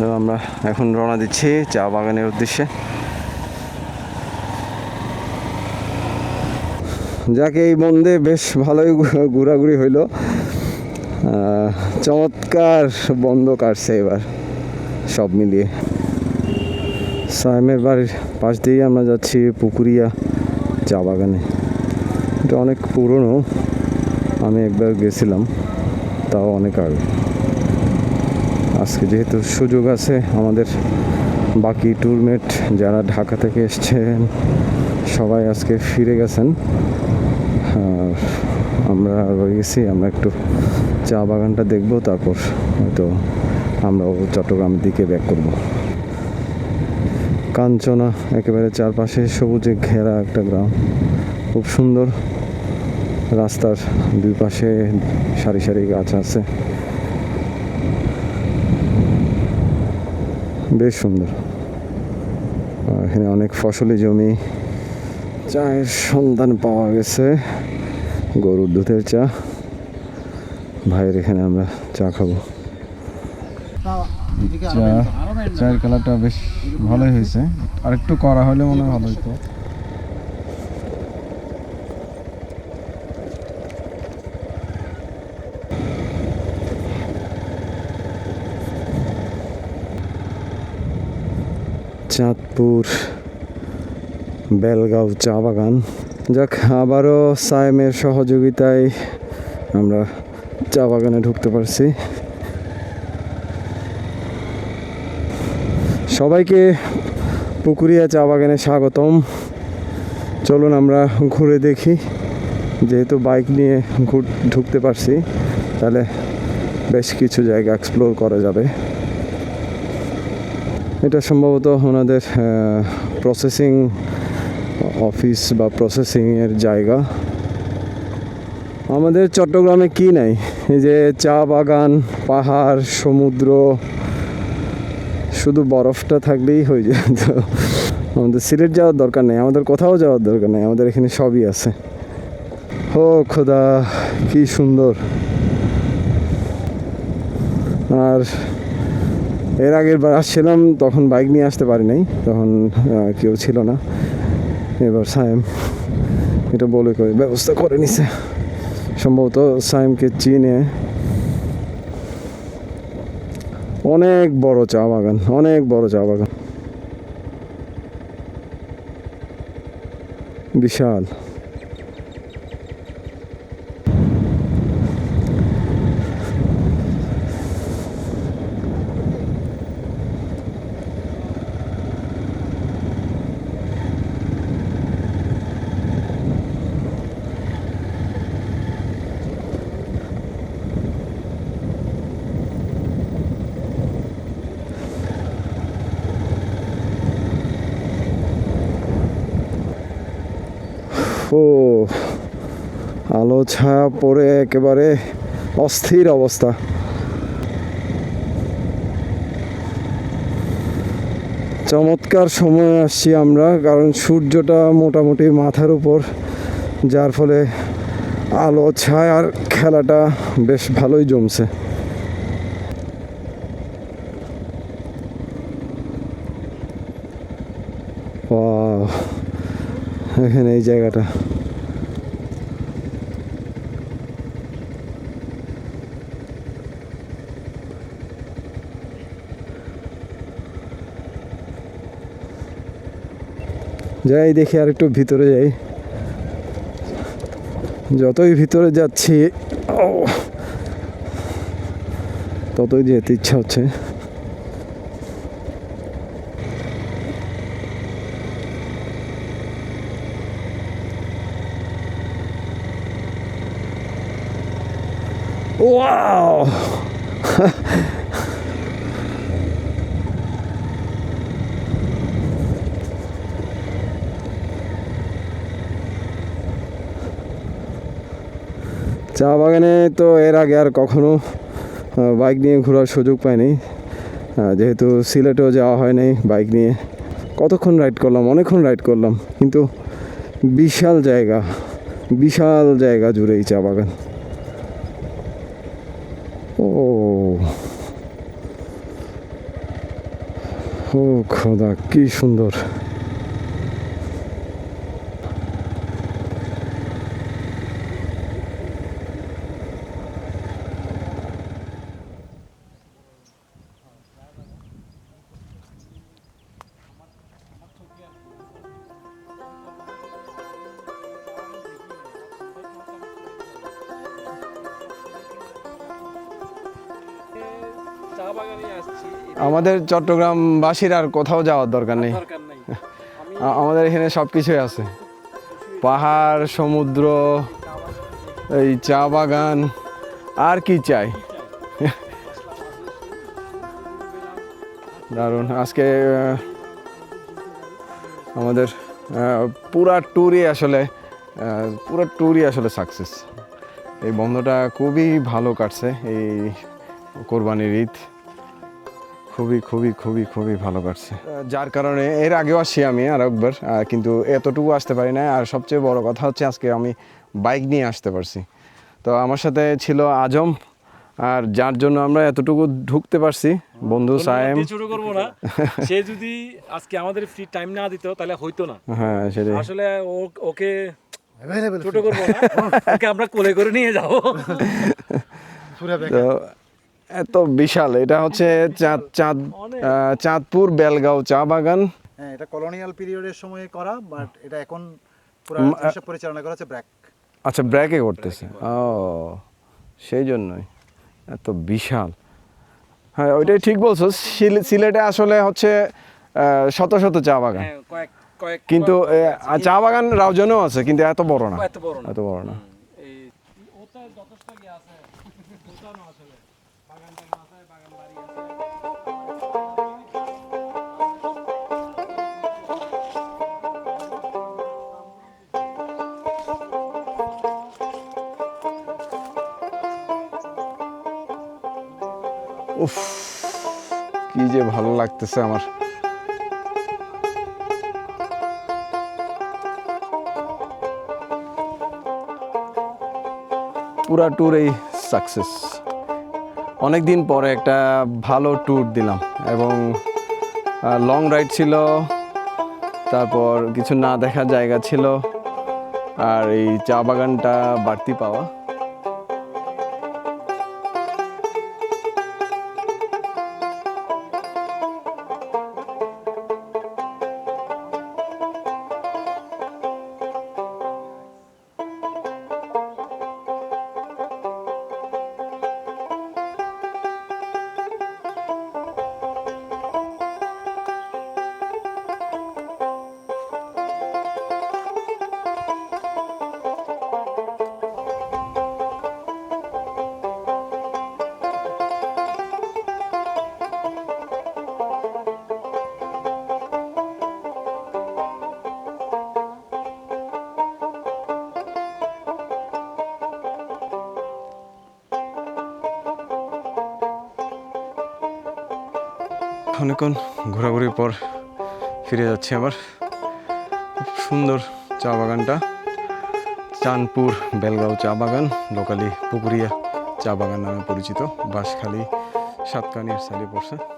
তো আমরা এখন রওনা দিচ্ছি চা বাগানের উদ্দেশ্যে। যাকে, এই বন্ধে বেশ ভালোই ঘোরাঘুরি হইল। চমৎকার বন্ধ কাটছে এবার সব মিলিয়ে। সাইমের বাড়ির পাশ দিয়েই আমরা যাচ্ছি পুকুরিয়া চা বাগানে। এটা অনেক পুরনো, আমি একবার গেছিলাম, তাও অনেক আগে। আজকে যেহেতু সুযোগ আছে, আমাদের বাকি ট্যুরমেট যারা ঢাকা থেকে এসছেন, সবাই আজকে ফিরে গেছেন। আমরা রয়ে গেছি, আমরা একটু চা বাগানটা দেখব, তারপর হয়তো আমরাও চট্টগ্রামের দিকে ব্যাক করব। কাঞ্চনা, একেবারে চারপাশে সবুজে ঘেরা একটা গ্রাম। খুব সুন্দর রাস্তার দুই পাশে সারি সারি গাছ আছে। বেশ সুন্দর। এখানে অনেক ফসলি জমি, চায়ের সন্ধান পাওয়া গেছে, গরুর দুধের চা। ভাইয়ের এখানে আমরা চা খাব। চা, চায়ের কালারটা বেশ ভালোই হয়েছে। আর একটু করা হলে মনে হয় ভালো হতো চাঁদপুর, বেলগাঁও চা বাগান। যাক, আবারও সায়েমের সহযোগিতায় আমরা চা বাগানে ঢুকতে পারছি। সবাইকে পুকুরিয়া চা বাগানে স্বাগতম। চলুন আমরা ঘুরে দেখি, যেহেতু বাইক নিয়ে ঘুর, ঢুকতে পারছি, তাহলে বেশ কিছু জায়গা এক্সপ্লোর করা যাবে। এটা সম্ভবত ওনাদের প্রসেসিং অফিস বা প্রসেসিংয়ের জায়গা। আমাদের চট্টগ্রামে কি নাই? এই যে চা বাগান, পাহাড়, সমুদ্র, শুধু বরফটা থাকলেই হয়ে যেত আমাদের সিলেট যাওয়ার দরকার নেই, আমাদের কোথাও যাওয়ার দরকার নেই, আমাদের এখানে সবই আছে। ও খোদা, কি সুন্দর। আর এর আগের বার আসছিলাম, তখন বাইক নিয়ে আসতে পারি নাই, তখন কেউ ছিল না। এবার সায়েম এটা বলে করে ব্যবস্থা করে নিছে। সম্ভবত সায়েমকে চিনে। অনেক বড় চা বাগান, অনেক বড় চা বাগান। বিশাল। ও আলো ছায়া পড়ে একেবারে অস্থির অবস্থা। চমৎকার সময় আসছি আমরা, কারণ সূর্যটা মোটামুটি মাথার উপর, যার ফলে আলো ছায়ার খেলাটা বেশ ভালোই জমছে। এখানে এই জায়গাটা। যাই দেখি আর একটু ভিতরে যাই। যতই ভিতরে যাচ্ছি ততই যেতে ইচ্ছা হচ্ছে। Wow! চা বাগানে তো এর আগে আর কখনো বাইক নিয়ে ঘোরার সুযোগ পাইনি। যেহেতু সিলেটেও যাওয়া হয় নাই বাইক নিয়ে। কতক্ষণ রাইড করলাম? অনেকক্ষণ রাইড করলাম। কিন্তু বিশাল জায়গা বিশাল জায়গা জুড়ে এই চা বাগান। ও। খোদা কি সুন্দর। আমাদের চট্টগ্রামবাসীর আর কোথাও যাওয়ার দরকার নেই। আমাদের এখানে সব কিছুই আছে। পাহাড় সমুদ্র এই চা বাগান আর কি চাই? দারুণ। আজকে আমাদের পুরা ট্যুরই আসলে পুরো ট্যুরই আসলে সাকসেস। এই বন্ধটা খুবই ভালো কাটছে। এই কোরবানির ঈদ খুবই খুবই খুবই খুবই ভালো কাটছে যার কারণে এর আগেও আসছি আমি আর একবার কিন্তু এতটুকু আসতে পারি না আর সবচেয়ে বড় কথা হচ্ছে আজকে আমি বাইক নিয়ে আসতে পারছি। তো আমার সাথে ছিল আজম আর যার জন্য আমরা এতটুকু ঢুকতে পারছি বন্ধু সায়েম। শুরু করব না। সে যদি আজকে আমাদের ফ্রি টাইম না দিত তাহলে হইতো না। হ্যাঁ সেটাই। আসলে ও- ওকে ছোট করব না। ওকে আমরা কোলে করে নিয়ে যাব। তো এত বিশাল এটা হচ্ছে চাঁদ চাঁদ চাঁদপুর বেলগাঁও চা বাগান। হ্যাঁ এটা কলোনিয়াল পিরিয়ডের সময় করা বাট এটা এখন পুরো পরিচালনা করা হচ্ছে ব্র্যাক। আচ্ছা ব্র্যাকে করতেছে। ও সেই জন্যই। এত বিশাল। হ্যাঁ ওইটাই ঠিক বলছো সিল- সিলেটে আসলে হচ্ছে শত শত চা বাগান। হ্যাঁ, কয়েক কয়েক কিন্তু চা বাগান রাউজানেও আছে কিন্তু এত বড় না। এত বড় না। এত বড় না। উফ, কি যে ভালো লাগতেছে আমার। পুরা ট্যুর এই সাকসেস। অনেক দিন পরে একটা ভালো ট্যুর দিলাম এবং লং রাইড ছিল, তারপর কিছু না দেখার জায়গা ছিল, আর এই চা বাগানটা বাড়তি পাওয়া। অনেকক্ষণ ঘোরাঘুরির পর ফিরে যাচ্ছি আবার। সুন্দর চা বাগানটা। চানপুর বেলগাঁও চা বাগান, লোকালি পুকুরিয়া চা বাগান নামে পরিচিত। বাঁশখালী, সাতকানির সালি পড়ছে।